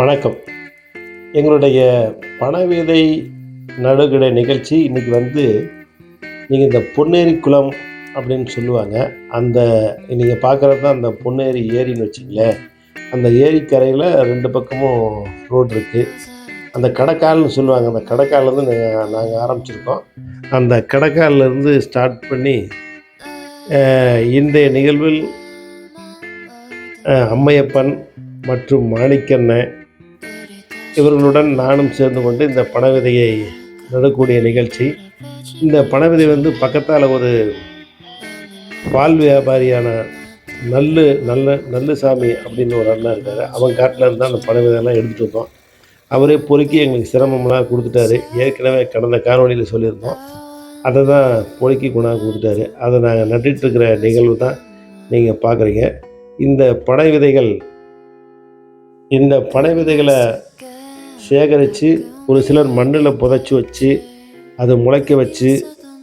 வணக்கம். எங்களுடைய பணவிதை நடுகிட நிகழ்ச்சி இன்னைக்கு வந்து நீங்கள் இந்த பொன்னேரி குளம் அப்படின்னு சொல்லுவாங்க. அந்த நீங்கள் பார்க்குறது தான் அந்த பொன்னேரி ஏரின்னு வச்சிங்களேன். அந்த ஏரிக்கரையில் ரெண்டு பக்கமும் ரோடு இருக்குது அந்த கடைக்கால்னு சொல்லுவாங்க. அந்த கடைக்கால்லேருந்து நாங்கள் ஆரம்பிச்சிருக்கோம். அந்த கடைக்கால்லேருந்து ஸ்டார்ட் பண்ணி இந்த இன்றைய நிகழ்வில் அம்மையப்பன் மற்றும் மாணிக்கண்ணன் இவர்களுடன் நானும் சேர்ந்து கொண்டு இந்த பணவிதையை நடக்கூடிய நிகழ்ச்சி. இந்த பணவிதை வந்து பக்கத்தால் ஒரு பால் வியாபாரியான நல்லு நல்ல நல்லுசாமி அப்படின்னு ஒரு அண்ணா இருக்கார். அவன் காட்டில் இருந்தால் அந்த பணவிதையெல்லாம் எடுத்துகிட்டு வந்தோம். அவரே பொறுக்கி எங்களுக்கு சிரமம்லாம் கொடுத்துட்டாரு. ஏற்கனவே கடந்த காணொலியில் சொல்லியிருந்தோம். அதை தான் பொறுக்கி கொண்டாந்து கொடுத்துட்டாரு. அதை நாங்கள் நட்டுட்டு இருக்கிற நிகழ்வு தான் நீங்கள் பார்க்குறீங்க இந்த பனை விதைகள் இந்த பனை விதைகளை சேகரித்து ஒரு சிலர் மண்ணில் புதைச்சி வச்சு அதை முளைக்க வச்சு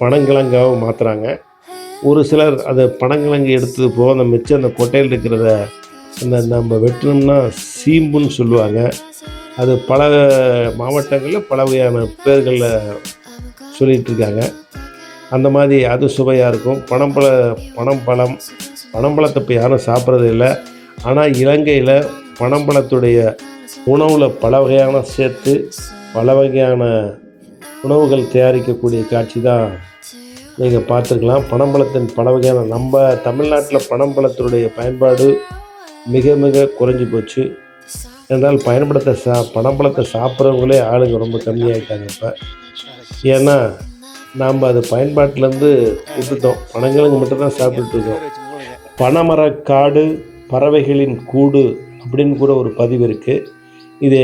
பனங்கிழங்காகவும் மாற்றுறாங்க ஒரு சிலர் அதை பனங்கிழங்கு எடுத்தது போக அந்த மிச்சம் அந்த கொட்டையில் இருக்கிறத அந்த நம்ம வெட்டணும்னா சீம்புன்னு சொல்லுவாங்க. அது பல மாவட்டங்களில் பல வகையான பேர்களில் சொல்லிகிட்டு இருக்காங்க. அந்த மாதிரி அது சுவையாக இருக்கும். பனம்பழ பனம்பழம் பனம்பழத்தை இப்போ யாரும் சாப்பிட்றது இல்லை. ஆனால் இலங்கையில் பனம்பழத்துடைய உணவில் பல வகையான சேர்த்து பல வகையான உணவுகள் தயாரிக்கக்கூடிய காட்சி தான் நீங்கள் பார்த்துருக்கலாம். பனம்பழத்தின் பல வகையான நம்ம தமிழ்நாட்டில் பனம்பழத்தினுடைய பயன்பாடு மிக மிக குறைஞ்சி போச்சு. என்றால் பயன்படுத்த சா பனம்பழத்தை சாப்பிட்றவங்களே ஆளுங்க ரொம்ப கம்மியாகிட்டாங்க இப்போ. ஏன்னா நாம் அது பயன்பாட்டிலேருந்து விட்டுட்டோம். பனங்கிழங்கு மட்டும்தான் சாப்பிட்டுருக்கோம் இருக்கோம். பனைமரக்காடு பறவைகளின் கூடு அப்படின்னு கூட ஒரு பதிவு இருக்குது இது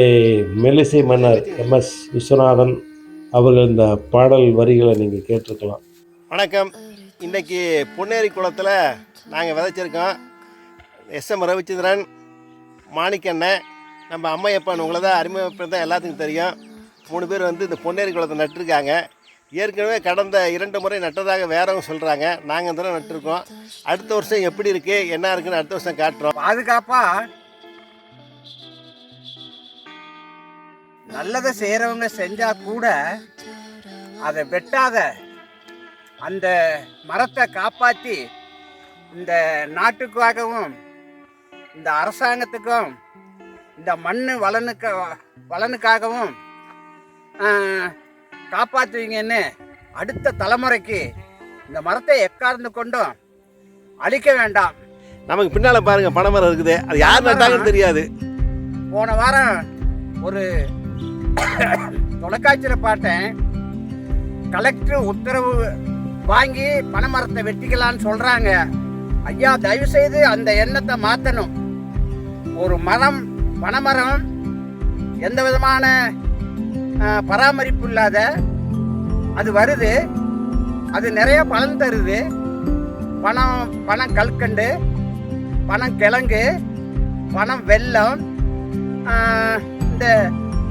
மெல்லிசை மன்னர் எம்எஸ் விஸ்வநாதன் அவர்கள் இந்த பாடல் வரிகளை நீங்கள் கேட்டிருக்கலாம். வணக்கம். இன்னைக்கு பொன்னேரி குளத்தில் நாங்கள் விதைச்சிருக்கோம். எஸ்எம் ரவிச்சந்திரன் மாணிக்கண்ணன் நம்ம அம்மையப்பன் உங்களை தான் அறிமுகப்படுத்த தான் எல்லாத்துக்கும் தெரியும். மூணு பேர் வந்து இந்த பொன்னேரி குளத்தை நட்டிருக்காங்க. ஏற்கனவே கடந்த இரண்டு முறை நட்டதாக வேறவங்க சொல்கிறாங்க நாங்கள் இந்த தடவை நட்டிருக்கோம். அடுத்த வருஷம் எப்படி இருக்குது என்ன இருக்குன்னு அடுத்த வருஷம் காட்டுறோம். பாதுகாப்பா நல்லதை செய்யறவங்க செஞ்சா கூட அதை வெட்டாத அந்த மரத்தை காப்பாற்றி இந்த நாட்டுக்காகவும் இந்த அரசாங்கத்துக்கும் இந்த மண் வளனுக்கு வளனுக்காகவும் ஆஹ், காப்பாத்துவீங்கன்னு அடுத்த தலைமுறைக்கு இந்த மரத்தை எக்கார்ந்து கொண்டும் அழிக்க வேண்டாம். நமக்கு பின்னால் பாருங்கள் பனைமரம் இருக்குது. அது யார் நட்டாங்கன்னு தெரியாது. போன வாரம் ஒரு தொலைக்காட்சியில் பார்த்தேன். கலெக்டர் உத்தரவு வாங்கி பனைமரத்தை வெட்டிக்கலான்னு சொல்கிறாங்க ஐயா தயவு செய்து அந்த எண்ணத்தை மாற்றணும் ஒரு மரம் பனைமரம் எந்த விதமான பராமரிப்பு இல்லாத அது வருது. அது நிறைய பலன் தருது. பணம் பணம் கல்கண்டு பணம் கிழங்கு பணம் வெல்லம் இந்த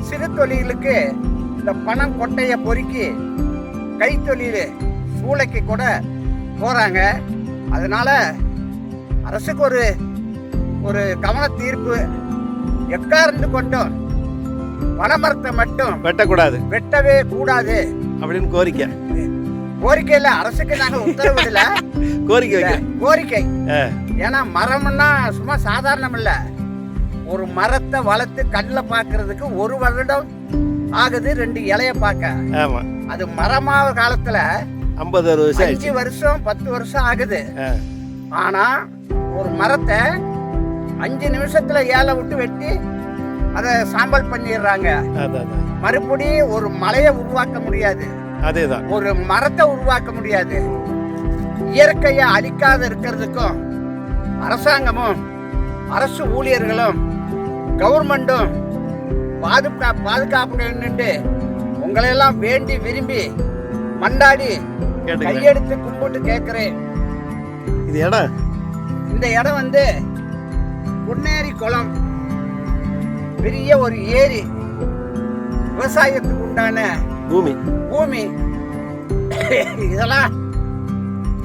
சிறு தொழிலுக்கு இந்த பணம் கொட்டையை பொறுக்கி கைத்தொழில் சூளைக்கு கூட போகிறாங்க அதனால அரசுக்கு ஒரு ஒரு கவன தீர்ப்பு எக்கார்ந்து கொண்டும் பனைமரத்தை மட்டும் வெட்டக்கூடாது. வெட்டவே கூடாது. அப்படின்னு கோரிக்கை. கோரிக்கையில் அரசுக்கு நாங்கள் உத்தரவிடல கோரிக்கை கோரிக்கை. ஏன்னா மரம்னா சும்மா சாதாரணம் இல்ல. ஒரு மரத்தை வளர்த்து கண்ணில் பார்க்கறதுக்கு ஒரு வருடம் ஆகுது ரெண்டு இலைய பார்க்க. ஆமாம் அது மரமாவ காலத்துல ஐம்பது அறுபது வருஷம் அஞ்சு வருஷம் பத்து வருஷம் ஆகுது. ஆனா ஒரு மரத்தை அஞ்சு நிமிஷத்துல ஏலை விட்டு வெட்டி அதை சாம்பல் பண்ணிடுறாங்க. அதான் அதான். மறுபடி ஒரு மலையை உருவாக்க முடியாது. அதே தான் ஒரு மரத்தை உருவாக்க முடியாது. இயற்கையை அழிக்காத இருக்கிறதுக்கும் அரசாங்கமும் அரசு ஊழியர்களும் கவர்மெண்ட்டும் பாதுகா பாதுகாப்புன்னுட்டு உங்களையெல்லாம் வேண்டி விரும்பி மண்டாடி கையெடுத்து கும்பிட்டு கேட்கிறேன். இது இடம் இந்த இடம் வந்து பொன்னேரி குளம். பெரிய ஒரு ஏரி. விவசாயத்துக்கு உண்டான பூமி. பூமி. இதெல்லாம்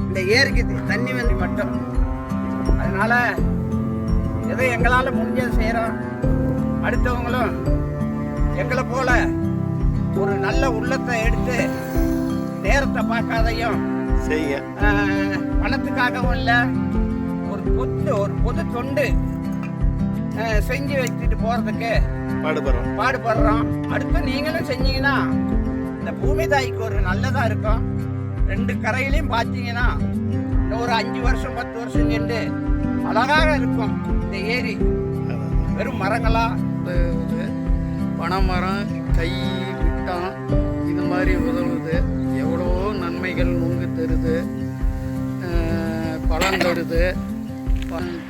இந்த ஏரிக்கு தண்ணி வந்து மட்டும். அதனால ஏதோ எங்களால் முடிஞ்சதை செய்கிறோம் அடுத்தவங்களும் எங்களை போல ஒரு நல்ல உள்ளத்தை எடுத்து நேரத்தை பார்க்காதையும் ஆஹ், பணத்துக்காகவும் இல்லை ஒரு பொத்து ஒரு பொது தொண்டு செஞ்சு வச்சுட்டு போகிறதுக்கு பாடுபடுறோம். பாடுபடுறோம். அடுத்து நீங்களும் செஞ்சீங்கன்னா இந்த பூமி தாய்க்கு ஒரு நல்லதாக இருக்கும். ரெண்டு கரையிலையும் பார்த்தீங்கன்னா ஒரு அஞ்சு வருஷம் பத்து வருஷம் சென்று அழகாக இருக்கும். இந்த ஏரி வெறும் மரங்களா? உதவுது பனைமரம் கை விட்டான் இது மாதிரி உதவுது. எவ்வளவோ நன்மைகள் நுங்கு தருது. பழம் தருது.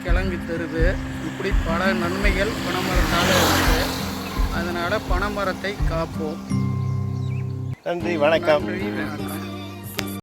கிழங்கு தருது. இப்படி பல நன்மைகள் பனைமரத்தால் இருக்குது அதனால் பனைமரத்தை காப்போம். நன்றி வணக்கம். நன்றி வணக்கம்.